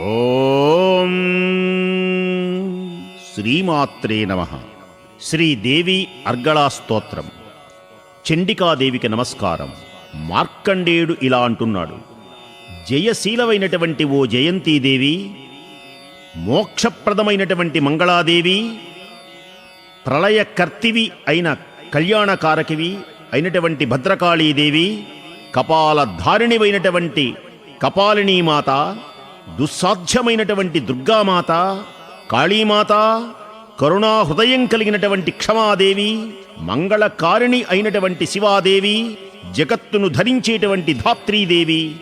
ఓం శ్రీమాత్రే నమ. శ్రీదేవి అర్గళా స్తోత్రం. చండికాదేవికి నమస్కారం. మార్కండేయుడు ఇలా అంటున్నాడు. జయశీలమైనటువంటి ఓ జయంతీదేవి మోక్షప్రదమైనటువంటి మంగళాదేవి ప్రళయకర్తివి అయిన కళ్యాణకారకివి అయినటువంటి భద్రకాళీదేవి కపాలధారిణివైనటువంటి కపాలినీమాత దుస్సాధ్యమైనటువంటి దుర్గామాత కాళీమాత కరుణా హృదయం కలిగినటువంటి క్షమాదేవి మంగళకారిణి అయినటువంటి శివాదేవి జగత్తును ధరించేటువంటి ధాత్రీదేవి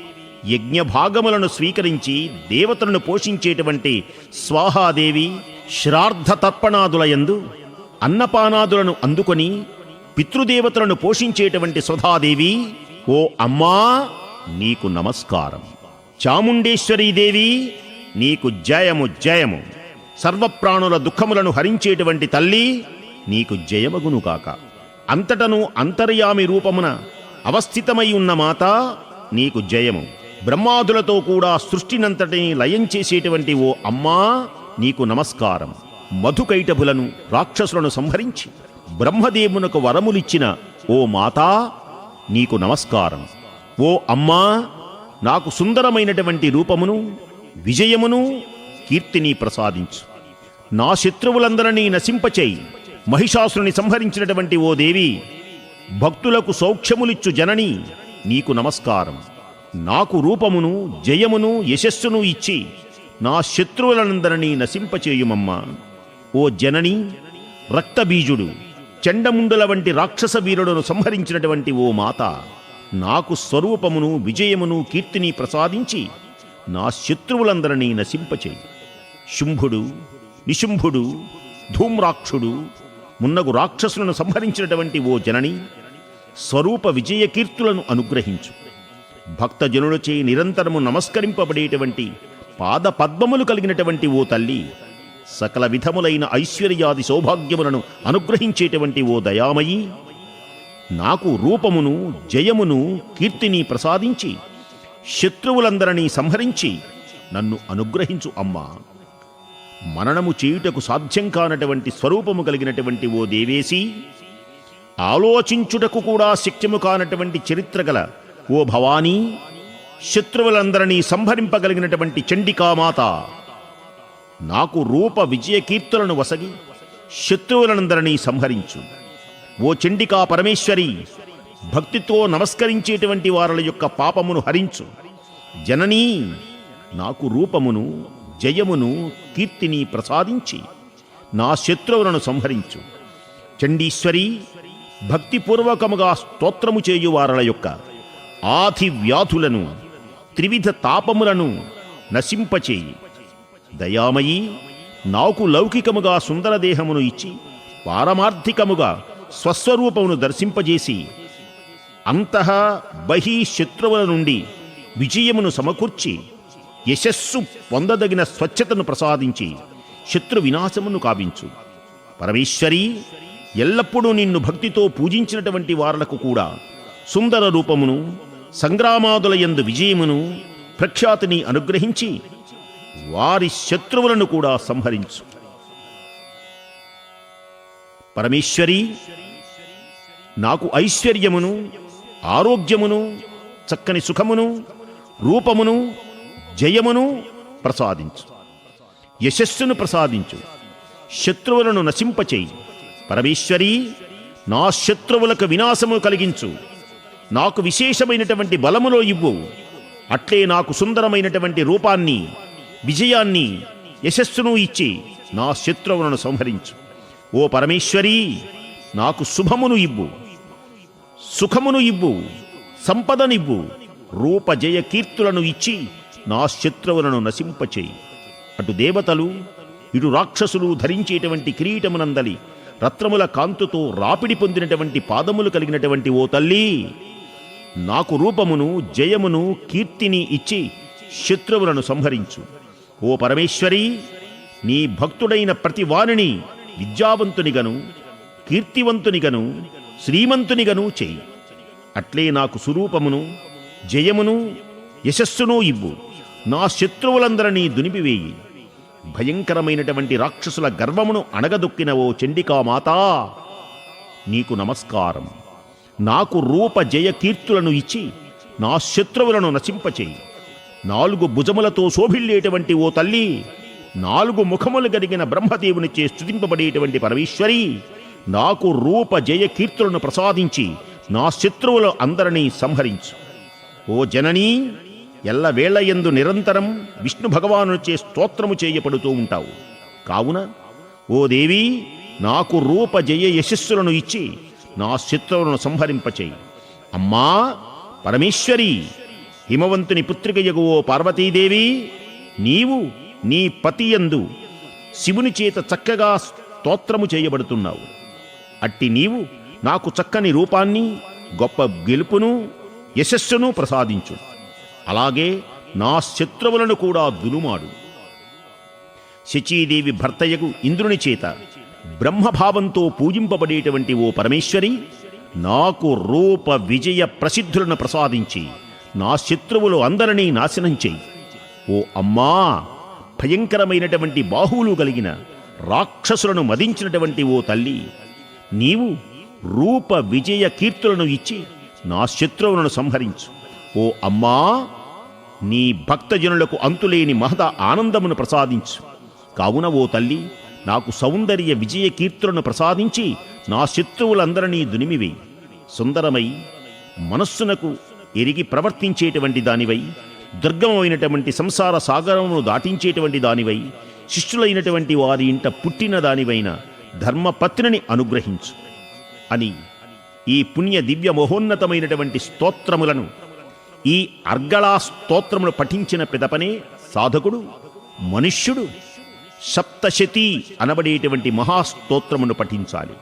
యజ్ఞభాగములను స్వీకరించి దేవతలను పోషించేటువంటి స్వాహాదేవి శ్రార్ధతర్పణాదులయందు అన్నపానాదులను అందుకొని పితృదేవతలను పోషించేటువంటి సుధాదేవి ఓ అమ్మా నీకు నమస్కారం. చాముండేశ్వరీదేవి నీకు జయము జయము. సర్వప్రాణుల దుఃఖములను హరించేటువంటి తల్లి నీకు జయమగునుగాక అంతటను అంతర్యామి రూపమున అవస్థితమై ఉన్న మాత నీకు జయము. బ్రహ్మాదులతో కూడా సృష్టినంతటిని లయం చేసేటువంటి ఓ అమ్మా నీకు నమస్కారం. మధుకైటభులను రాక్షసులను సంహరించి బ్రహ్మదేవునకు వరములిచ్చిన ఓ మాతా నీకు నమస్కారం. ఓ అమ్మా నాకు సుందరమైనటువంటి రూపమును విజయమును కీర్తిని ప్రసాదించు. నా శత్రువులందరినీ నశింపచేయి. మహిషాసురుని సంహరించినటువంటి ఓ దేవి భక్తులకు సౌఖ్యములిచ్చు జనని నీకు నమస్కారం. నాకు రూపమును జయమును యశస్సును ఇచ్చి నా శత్రువులందరినీ నశింపచేయుమమ్మా. ఓ జనని రక్తబీజుడు చెండముండుల వంటి రాక్షస వీరుడును సంహరించినటువంటి ఓ మాత నాకు స్వరూపమును విజయమును కీర్తిని ప్రసాదించి నా శత్రువులందరినీ నశింపచేయి. శుంభుడు నిశుంభుడు ధూమ్రాక్షుడు మున్నగు రాక్షసులను సంహరించినటువంటి ఓ జనని స్వరూప విజయ కీర్తులను అనుగ్రహించు. భక్తజనులచే నిరంతరము నమస్కరింపబడేటువంటి పాద పద్మములు కలిగినటువంటి ఓ తల్లి సకల విధములైన ఐశ్వర్యాది సౌభాగ్యములను అనుగ్రహించేటువంటి ఓ దయామయి. నాకు రూపమును జయమును కీర్తిని ప్రసాదించి శత్రువులందరినీ సంహరించి నన్ను అనుగ్రహించు అమ్మా. మననము చేయుటకు సాధ్యం కానటువంటి స్వరూపము కలిగినటువంటి ఓ దేవేసి ఆలోచించుటకు కూడా శక్యము కానటువంటి చరిత్ర గల ఓ భవానీ శత్రువులందరినీ సంహరింపగలిగినటువంటి చండికామాత నాకు రూప విజయకీర్తులను వసగి శత్రువులందరినీ సంహరించు. ఓ చండికా పరమేశ్వరి భక్తితో నమస్కరించేటువంటి వారల యొక్క పాపమును హరించు. జననీ నాకు రూపమును జయమును కీర్తిని ప్రసాదించి నా శత్రువులను సంహరించు. చండీశ్వరి భక్తిపూర్వకముగా స్తోత్రము చేయు వారల యొక్క ఆది వ్యాధులను త్రివిధ తాపములను నశింపచేయి. దయామయీ నాకు లౌకికముగా సుందర దేహమును ఇచ్చి పారమార్థికముగా స్వస్వరూపమును దర్శింపజేసి అంతః బహి శత్రువుల నుండి విజయమును సమకూర్చి యశస్సు పొందదగిన స్వచ్ఛతను ప్రసాదించి శత్రు వినాశమును కావించు. పరమేశ్వరి ఎల్లప్పుడూ నిన్ను భక్తితో పూజించినటువంటి వారలకు కూడా సుందర రూపమును సంగ్రామాదుల యందు విజయమును ప్రఖ్యాతిని అనుగ్రహించి వారి శత్రువులను కూడా సంహరించు. పరమేశ్వరి నాకు ఐశ్వర్యమును ఆరోగ్యమును చక్కని సుఖమును రూపమును జయమును ప్రసాదించు. యశస్సును ప్రసాదించు. శత్రువులను నశింపచేయి. పరమేశ్వరి నా శత్రువులకు వినాశము కలిగించు. నాకు విశేషమైనటువంటి బలములో ఇవ్వు. అట్లే నాకు సుందరమైనటువంటి రూపాన్ని విజయాన్ని యశస్సును ఇచ్చి నా శత్రువులను సంహరించు. ఓ పరమేశ్వరీ నాకు శుభమును ఇవ్వు. సుఖమును ఇవ్వు సంపదనివ్వు రూప జయ కీర్తులను ఇచ్చి నా శత్రువులను నశింపచేయి. అటు దేవతలు ఇటు రాక్షసులు ధరించేటువంటి కిరీటమునందలి రత్నముల కాంతుతో రాపిడి పొందినటువంటి పాదములు కలిగినటువంటి ఓ తల్లి నాకు రూపమును జయమును కీర్తిని ఇచ్చి శత్రువులను సంహరించు. ఓ పరమేశ్వరి నీ భక్తుడైన ప్రతి వారిని విద్యావంతునిగను కీర్తివంతునిగను శ్రీమంతునిగను చెయ్యి అట్లే నాకు స్వరూపమును జయమును యశస్సును ఇవ్వు. నా శత్రువులందరినీ దునిపివేయి. భయంకరమైనటువంటి రాక్షసుల గర్వమును అణగదొక్కిన ఓ చండికామాతా నీకు నమస్కారం. నాకు రూప జయ కీర్తులను ఇచ్చి నా శత్రువులను నశింపచేయి. నాలుగు భుజములతో శోభిల్లేటువంటి ఓ తల్లి నాలుగు ముఖములు కలిగిన బ్రహ్మదేవునిచే స్తుతింపబడేటువంటి పరమేశ్వరి నాకు రూప జయ కీర్తులను ప్రసాదించి నా శత్రువుల అందరినీ సంహరించు. ఓ జననీ ఎల్లవేళ యందు నిరంతరం విష్ణు భగవానుచే స్తోత్రము చేయబడుతూ ఉంటావు. కావున ఓ దేవి నాకు రూప జయ యశస్సులను ఇచ్చి నా శత్రువులను సంహరింపచేయి. అమ్మా పరమేశ్వరి హిమవంతుని పుత్రికయగు ఓ పార్వతీదేవి నీవు నీ పతియందు శివుని చేత చక్కగా స్తోత్రము చేయబడుతున్నావు. అట్టి నీవు నాకు చక్కని రూపాన్ని గొప్ప గెలుపును యశస్సును ప్రసాదించు. అలాగే నా శత్రువులను కూడా దులుమాడు శచీదేవి భర్తయ్యకు ఇంద్రుని చేత బ్రహ్మభావంతో పూజింపబడేటువంటి ఓ పరమేశ్వరి నాకు రూప విజయ ప్రసిద్ధులను ప్రసాదించి నా శత్రువులు అందరినీ నాశనం చేయి. ఓ అమ్మా! భయంకరమైనటువంటి బాహువులు కలిగిన రాక్షసులను మదించినటువంటి ఓ తల్లి నీవు రూప విజయ కీర్తులను ఇచ్చి నా శత్రువులను సంహరించు. ఓ అమ్మా నీ భక్తజనులకు అంతులేని మహద ఆనందమును ప్రసాదించు. కావున ఓ తల్లి నాకు సౌందర్య విజయ కీర్తులను ప్రసాదించి నా శత్రువులందరినీ దునిమివేయి. సుందరమై మనస్సునకు ఎరిగి ప్రవర్తించేటువంటి దానివై దుర్గమైనటువంటి సంసార సాగరమును దాటించేటువంటి దానివై శిష్యులైనటువంటి వారి ఇంట పుట్టిన దానివైన ధర్మపత్నిని అనుగ్రహించు అని ఈ పుణ్య దివ్య మహోన్నతమైనటువంటి స్తోత్రములను ఈ అర్గళా స్తోత్రములు పఠించిన పిదపనే సాధకుడు మనుష్యుడు సప్తశతి అనబడేటువంటి మహాస్తోత్రమును పఠించాలి.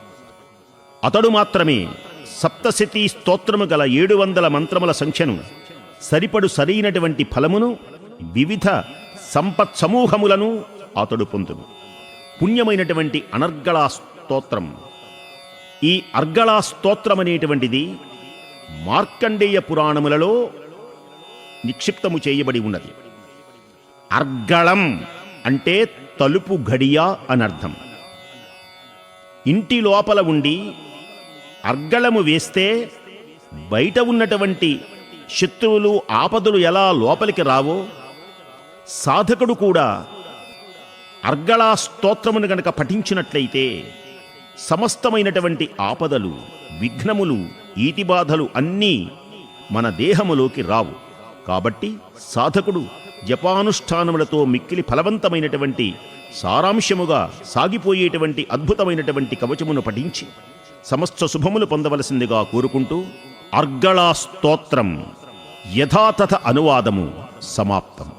అతడు మాత్రమే సప్తశతి స్తోత్రము గల ఏడు వందల మంత్రముల సంఖ్యను సరిపడు సరైనటువంటి ఫలమును వివిధ సంపత్ సమూహములను అతడు పొందును. పుణ్యమైనటువంటి అనర్గళా స్తోత్రం ఈ అర్గళా స్తోత్రం అనేటువంటిది మార్కండేయ పురాణములలో నిక్షిప్తము చేయబడి ఉన్నది. అర్గళం అంటే తలుపు గడియ అనర్థం. ఇంటి లోపల ఉండి అర్గళము వేస్తే బయట ఉన్నటువంటి శత్రువులు ఆపదలు ఎలా లోపలికి రావో సాధకుడు కూడా అర్గళా స్తోత్రమును గనక పఠించినట్లయితే సమస్తమైనటువంటి ఆపదలు విఘ్నములు ఈతిబాధలు అన్నీ మన దేహములోకి రావు. కాబట్టి సాధకుడు జపానుష్ఠానములతో మిక్కిలి ఫలవంతమైనటువంటి సారాంశముగా సాగిపోయేటువంటి అద్భుతమైనటువంటి కవచమును పఠించి సమస్త శుభములు పొందవలసిందిగా కోరుకుంటూ అర్గళా స్తోత్రం. యథాతథ అనువాదము సమాప్తం.